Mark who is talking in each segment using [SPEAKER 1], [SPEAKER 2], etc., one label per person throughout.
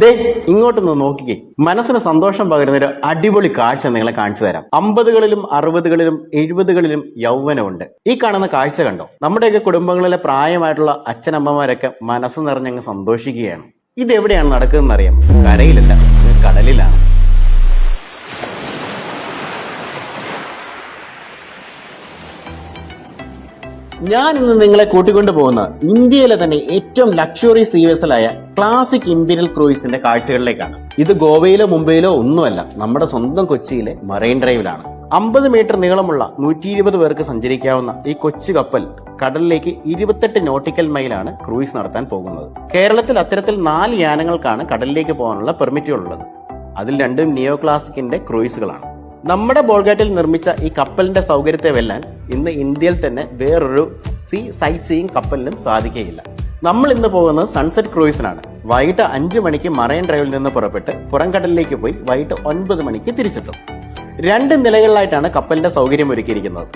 [SPEAKER 1] ദേ ഇങ്ങോട്ടൊന്ന് നോക്കിക്കേ. മനസ്സിന് സന്തോഷം പകരുന്ന ഒരു അടിപൊളി കാഴ്ച നിങ്ങളെ കാണിച്ചു തരാം. അമ്പതുകളിലും അറുപതുകളിലും എഴുപതുകളിലും യൗവനമുണ്ട്. ഈ കാണുന്ന കാഴ്ച കണ്ടോ? നമ്മുടെയൊക്കെ കുടുംബങ്ങളിലെ പ്രായമായിട്ടുള്ള അച്ഛനമ്മമാരൊക്കെ മനസ്സ് നിറഞ്ഞങ്ങ് സന്തോഷിക്കുകയാണ്. ഇതെവിടെയാണ് നടക്കുന്നതെന്ന് അറിയാം കരയിലല്ല കടലിലാണ്. ഞാൻ ഇന്ന് നിങ്ങളെ കൂട്ടിക്കൊണ്ടു പോകുന്ന ഇന്ത്യയിലെ തന്നെ ഏറ്റവും ലക്ഷറി സീ വെസലായ ക്ലാസിക് ഇമ്പീരിയൽ ക്രൂയിസിന്റെ കാഴ്ചകളിലേക്കാണ്. ഇത് ഗോവയിലോ മുംബൈയിലോ ഒന്നുമല്ല നമ്മുടെ സ്വന്തം കൊച്ചിയിലെ മറൈൻ ഡ്രൈവിലാണ് അമ്പത് മീറ്റർ നീളമുള്ള നൂറ്റി ഇരുപത് പേർക്ക് സഞ്ചരിക്കാവുന്ന ഈ കൊച്ചു കപ്പൽ കടലിലേക്ക് ഇരുപത്തെട്ട് നോട്ടിക്കൽ മൈലാണ് ക്രൂയിസ് നടത്താൻ പോകുന്നത്. കേരളത്തിൽ അത്തരത്തിൽ നാല് യാനങ്ങൾക്കാണ് കടലിലേക്ക് പോകാനുള്ള പെർമിറ്റുകൾ ഉള്ളത്. അതിൽ രണ്ടും നിയോ ക്ലാസിക്കിന്റെ ക്രൂയിസുകളാണ് നമ്മുടെ ബോൾഗാട്ടിൽ നിർമ്മിച്ച ഈ കപ്പലിന്റെ സൗകര്യത്തെ വെല്ലാൻ ഇന്ന് ഇന്ത്യയിൽ തന്നെ വേറൊരു സീ സൈറ്റ് സീയിങ് കപ്പലിനും സാധിക്കുകയില്ല. നമ്മൾ ഇന്ന് പോകുന്നത് സൺസെറ്റ് ക്രൂയിസിനാണ് വൈകിട്ട് അഞ്ച് മണിക്ക് മറൈൻ ഡ്രൈവിൽ നിന്ന് പുറപ്പെട്ട് പുറംകടലിലേക്ക് പോയി വൈകിട്ട് ഒൻപത് മണിക്ക് തിരിച്ചെത്തും. രണ്ട് നിലകളിലായിട്ടാണ് കപ്പലിന്റെ സൗകര്യം ഒരുക്കിയിരിക്കുന്നത്.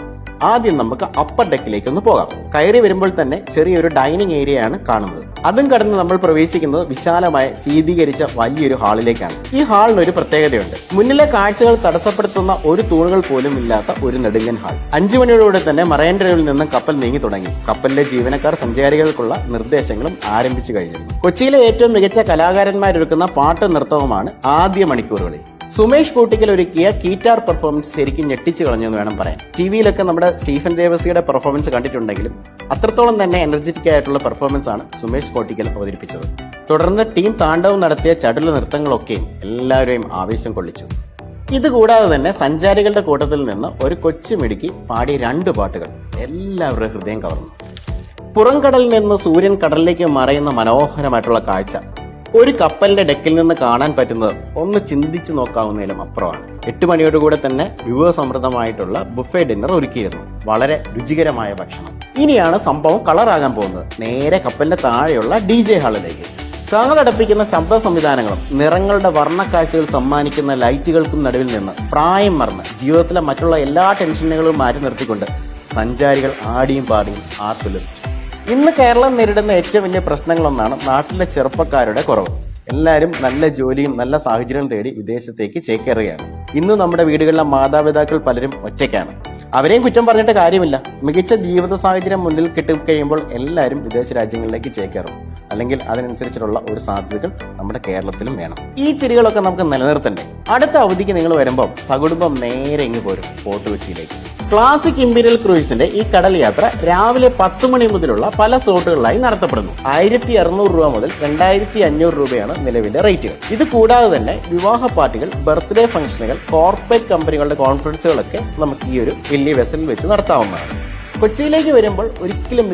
[SPEAKER 1] ആദ്യം നമുക്ക് അപ്പർ ഡെക്കിലേക്ക് ഒന്ന് പോകാം. കയറി വരുമ്പോൾ തന്നെ ചെറിയൊരു ഡൈനിങ് ഏരിയയാണ് കാണുന്നത്. അതും കടന്ന് നമ്മൾ പ്രവേശിക്കുന്നത് വിശാലമായ ശീതീകരിച്ച വലിയൊരു ഹാളിലേക്കാണ് ഈ ഹാളിന് ഒരു പ്രത്യേകതയുണ്ട്. മുന്നിലെ കാഴ്ചകൾ തടസ്സപ്പെടുത്തുന്ന ഒരു തൂണുകൾ പോലും ഇല്ലാത്ത ഒരു നെടുങ്ങൻ ഹാൾ അഞ്ചു മണിയോടുകൂടെ തന്നെ മറൈൻ ഡ്രൈവിൽ നിന്ന് കപ്പൽ നീങ്ങി തുടങ്ങി. കപ്പലിലെ ജീവനക്കാർ സഞ്ചാരികൾക്കുള്ള നിർദ്ദേശങ്ങളും ആരംഭിച്ചു കഴിഞ്ഞിരുന്നു. കൊച്ചിയിലെ ഏറ്റവും മികച്ച കലാകാരന്മാരൊരുക്കുന്ന പാട്ട് നൃത്തവുമാണ് ആദ്യ മണിക്കൂറുകളിൽ. സുമേഷ് കൂട്ടിക്കൽ ഒരുക്കിയ കീറ്റാർ പെർഫോമൻസ് ശരിക്കും ഞെട്ടിച്ചു കളഞ്ഞു എന്ന് വേണം പറയാൻ. ടി വിയിലൊക്കെ നമ്മുടെ സ്റ്റീഫൻ ദേവസിയുടെ പെർഫോമൻസ് കണ്ടിട്ടുണ്ടെങ്കിലും അത്രത്തോളം തന്നെ എനർജറ്റിക് ആയിട്ടുള്ള പെർഫോമൻസ് ആണ് സുമേഷ് കോട്ടിക്കൽ അവതരിപ്പിച്ചത്. തുടർന്ന് ടീം താണ്ഡവം നടത്തിയ ചടുല നൃത്തങ്ങളൊക്കെയും എല്ലാവരെയും ആവേശം കൊള്ളിച്ചു. ഇതുകൂടാതെ തന്നെ സഞ്ചാരികളുടെ കൂട്ടത്തിൽ നിന്ന് ഒരു കൊച്ചുമിടുക്കി പാടിയ രണ്ട് പാട്ടുകൾ എല്ലാവരുടെ ഹൃദയം കവർന്നു. പുറംകടലിൽ നിന്ന് സൂര്യൻ കടലിലേക്ക് മറയുന്ന മനോഹരമായിട്ടുള്ള കാഴ്ച ഒരു കപ്പലിന്റെ ഡെക്കിൽ നിന്ന് കാണാൻ പറ്റുന്നത് ഒന്ന് ചിന്തിച്ചു നോക്കാവുന്നതിലും അപ്പുറമാണ്. എട്ട് മണിയോടുകൂടെ തന്നെ വിഭവസമൃദ്ധമായിട്ടുള്ള ബുഫേ ഡിന്നർ ഒരുക്കിയിരുന്നു. വളരെ രുചികരമായ ഭക്ഷണം. ഇനിയാണ് സംഭവം കളറാകാൻ പോകുന്നത്. നേരെ കപ്പലിന്റെ താഴെയുള്ള ഡി ജെ ഹാളിലേക്ക്. കാതടപ്പിക്കുന്ന ശബ്ദ സംവിധാനങ്ങളും നിറങ്ങളുടെ വർണക്കാഴ്ചകൾ സമ്മാനിക്കുന്ന ലൈറ്റുകൾക്കും നടുവിൽ നിന്ന് പ്രായം മറന്ന് ജീവിതത്തിലെ മറ്റുള്ള എല്ലാ ടെൻഷനുകളും മാറ്റി നിർത്തിക്കൊണ്ട് സഞ്ചാരികൾ ആടിയും പാടിയും ആർട്ടുലിസ്റ്റ് ഇന്ന് കേരളം നേരിടുന്ന ഏറ്റവും വലിയ പ്രശ്നങ്ങളൊന്നാണ് നാട്ടിലെ ചെറുപ്പക്കാരുടെ കുറവ്. എല്ലാവരും നല്ല ജോലിയും നല്ല സാഹചര്യവും തേടി വിദേശത്തേക്ക് ചേക്കേറുകയാണ്. ഇന്ന് നമ്മുടെ വീടുകളിലെ മാതാപിതാക്കൾ പലരും ഒറ്റയ്ക്കാണ്. അവരെയും കുറ്റം പറഞ്ഞിട്ട് കാര്യമില്ല. മികച്ച ജീവിത സാഹചര്യം മുന്നിൽ കിട്ടിക്കഴിയുമ്പോൾ എല്ലാവരും വിദേശ രാജ്യങ്ങളിലേക്ക് ചേക്കേറും. അല്ലെങ്കിൽ അതിനനുസരിച്ചുള്ള ഒരു സാധ്യതകൾ നമ്മുടെ കേരളത്തിലും വേണം. ഈ ചിരികളൊക്കെ നമുക്ക് നിലനിർത്തണ്ടേ? അടുത്ത അവധിക്ക് നിങ്ങൾ വരുമ്പോൾ സകുടുംബം നേരെ ഇങ്ങ് പോരും ഫോർട്ട് കൊച്ചിയിലേക്ക് ക്ലാസിക് ഇമ്പീരിയൽ ക്രൂയിസിന്റെ ഈ കടൽ യാത്ര രാവിലെ പത്ത് മണി മുതലുള്ള പല സ്ലോട്ടുകളിലായി നടത്തപ്പെടുന്നു. ആയിരത്തി അറുന്നൂറ് രൂപ മുതൽ രണ്ടായിരത്തി അഞ്ഞൂറ് രൂപയാണ് നിലവിലെ റേറ്റുകൾ. ഇത് കൂടാതെ തന്നെ വിവാഹ പാർട്ടികൾ ബർത്ത്ഡേ ഫംഗ്ഷനുകൾ കോർപ്പറേറ്റ് കമ്പനികളുടെ കോൺഫറൻസുകളൊക്കെ നമുക്ക് ഈ ഒരു വലിയ വെസലിൽ വെച്ച് നടത്താവുന്നതാണ്. കൊച്ചിയിലേക്ക് വരുമ്പോൾ ഒരിക്കലും